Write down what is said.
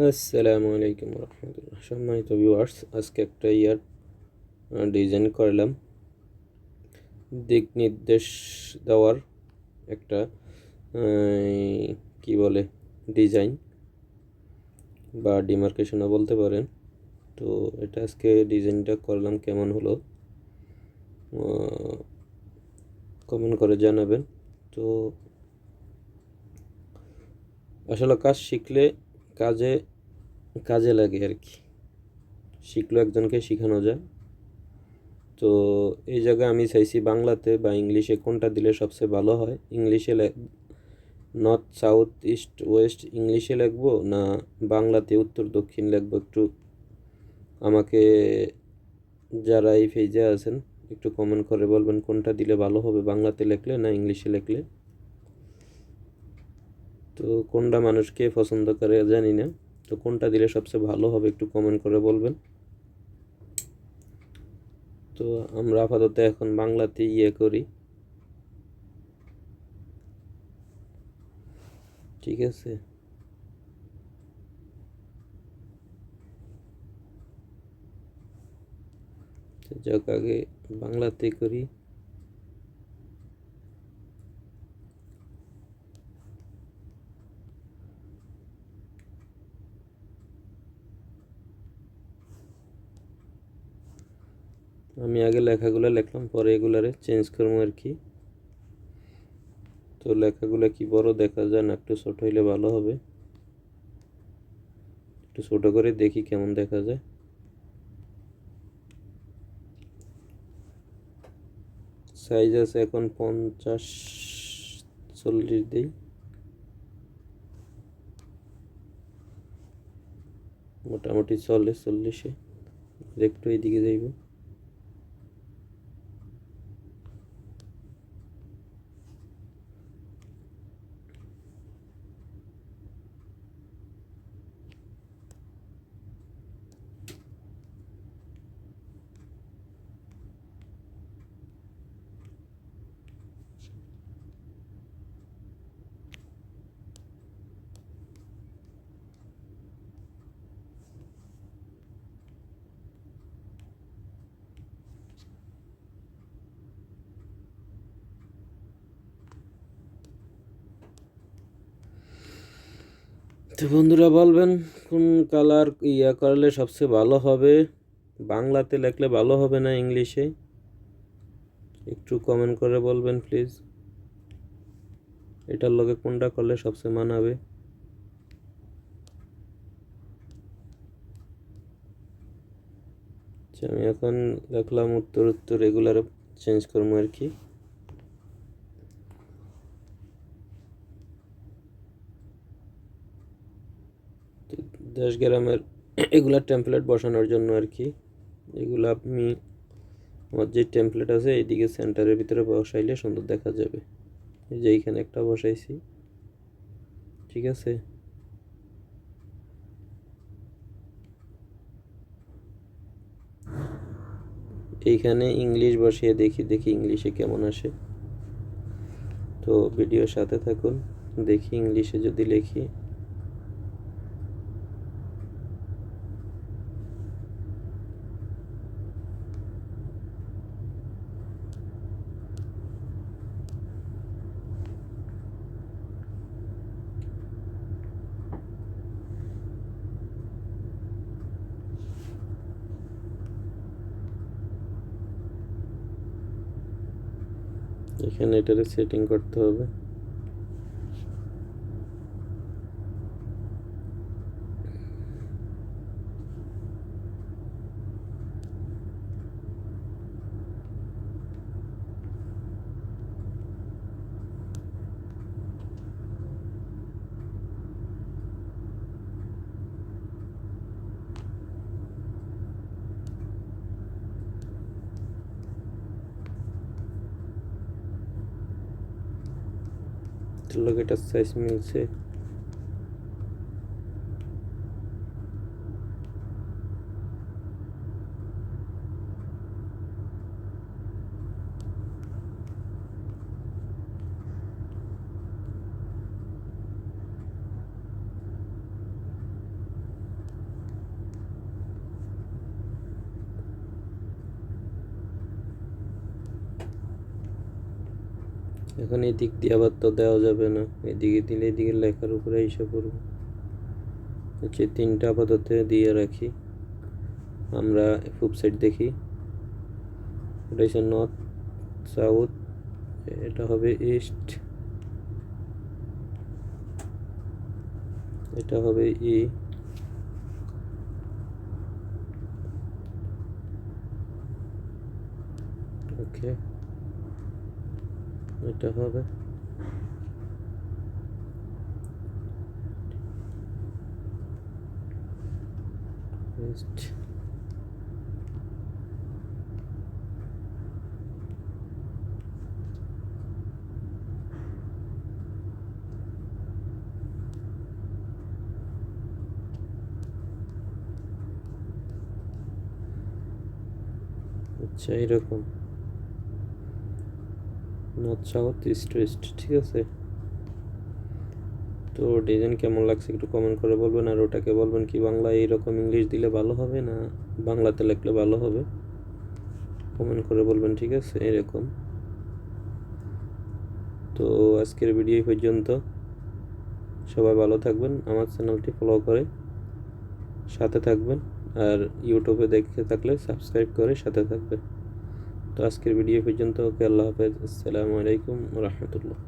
আসসালামু আলাইকুম রহমতুল্লাহ। সম্মানিত ভিউয়ার্স আজকে একটা ইয়ার ডিজাইন করলাম। দিক নির্দেশ দেওয়ার একটা কি বলে ডিজাইন বা ডিমার্কেশনও বলতে পারেন। তো এটা আজকে ডিজাইনটা করলাম কেমন হলো কমেন্ট করে জানাবেন। তো আসলে কাজ শিখলে কাজে কাজে লাগে আর কি। শিখলো একজনকে শেখানো যায়। তো এই জায়গায় আমি চাইছি বাংলাতে বা ইংলিশে কোনটা দিলে সবচেয়ে ভালো হয়? ইংলিশে নর্থ, সাউথ, ইস্ট, ওয়েস্ট ইংলিশে লিখব না বাংলাতে উত্তর, দক্ষিণ লিখব? একটু আমাকে যারা এই ফেজে আছেন, একটু কমেন্ট করে বলবেন কোনটা দিলে ভালো হবে? বাংলাতে লিখলে না ইংলিশে লিখলে? তো কোনটা মানুষকে পছন্দ করে জানি না। তো কোনটা দিলে সবচেয়ে ভালো হবে একটু কমেন্ট করে বলবেন। তো আমরা আপাতত এখন বাংলাতে ইয়ে করি। ঠিক আছে? যাক, আগে বাংলাতে করি। আমি আগে লেখাগুলো লিখলাম, পরে এগুলারে চেঞ্জ করব আর কি। তো লেখাগুলো কি বড় দেখা যায় না একটু ছোট হইলে ভালো হবে। একটু ছোট করে দেখি কেমন দেখা যায়। সাইজ আছে এখন পঞ্চাশ চল্লিশ দিই। মোটামুটি চল্লিশ, চল্লিশে। একটু এইদিকে যাইব। বন্ধুরা বলবেন কোন কালার ইয়া করলে সবচেয়ে ভালো হবে? বাংলাতে লেখলে ভালো হবে না ইংলিশে? একটু কমেন্ট করে বলবেন প্লিজ এটার লগে কোনটা করলে সবচেয়ে মানাবে? আচ্ছা, আমি এখন দেখলাম উত্তর উত্তর রেগুলার চেঞ্জ করব আর কি। দেশ গ্রামের এগুলা টেমপ্লেট বসানোর জন্য আর কি। এগুলো আপনি আমার যে টেমপ্লেট আছে, এইদিকে সেন্টারের ভিতরে বসাইলে সুন্দর দেখা যাবে। এই যে এইখানে একটা বসাইছি। ঠিক আছে? এইখানে ইংলিশ বসিয়ে দেখি দেখি ইংলিশে কেমন আসে। তো ভিডিওর সাথে থাকুন, দেখি ইংলিশে যদি লিখি। এখানে এটারে সেটিং করতে হবে। লোক এটার সাইজ মিলছে। এখন এই দিক দিয়ে আবার তো দেওয়া যাবে না। এদিকে দিলে এদিকে লেখার উপরে এসে পড়বে হচ্ছে তিনটা আপাতত দিয়ে রাখি। আমরা সাইড দেখি। এটা হচ্ছে নর্থ সাউথ এটা হবে ইস্ট এটা হবে ই ওকে এটা হবে। আচ্ছা এরকম নর্থ সাউথ ইস্ট ঠিক আছে? তো ডিজাইন কেমন লাগছে একটু কমেন্ট করে বলবেন, আর ওটাকে বলবেন কি বাংলা এইরকম ইংলিশ দিলে ভালো হবে না বাংলাতে লিখলে ভালো হবে? কমেন্ট করে বলবেন, ঠিক আছে? এরকম। তো আজকের ভিডিও পর্যন্ত। সবাই ভালো থাকবেন, আমার চ্যানেলটি ফলো করে সাথে থাকবেন, আর ইউটিউবে দেখে থাকলে সাবস্ক্রাইব করে সাথে থাকবেন তো আজকের ভিডিও পর্যন্ত। ওকে আল্লাহ হাফেজ। আসসালামু আলাইকুম রহমতুল্লাহ।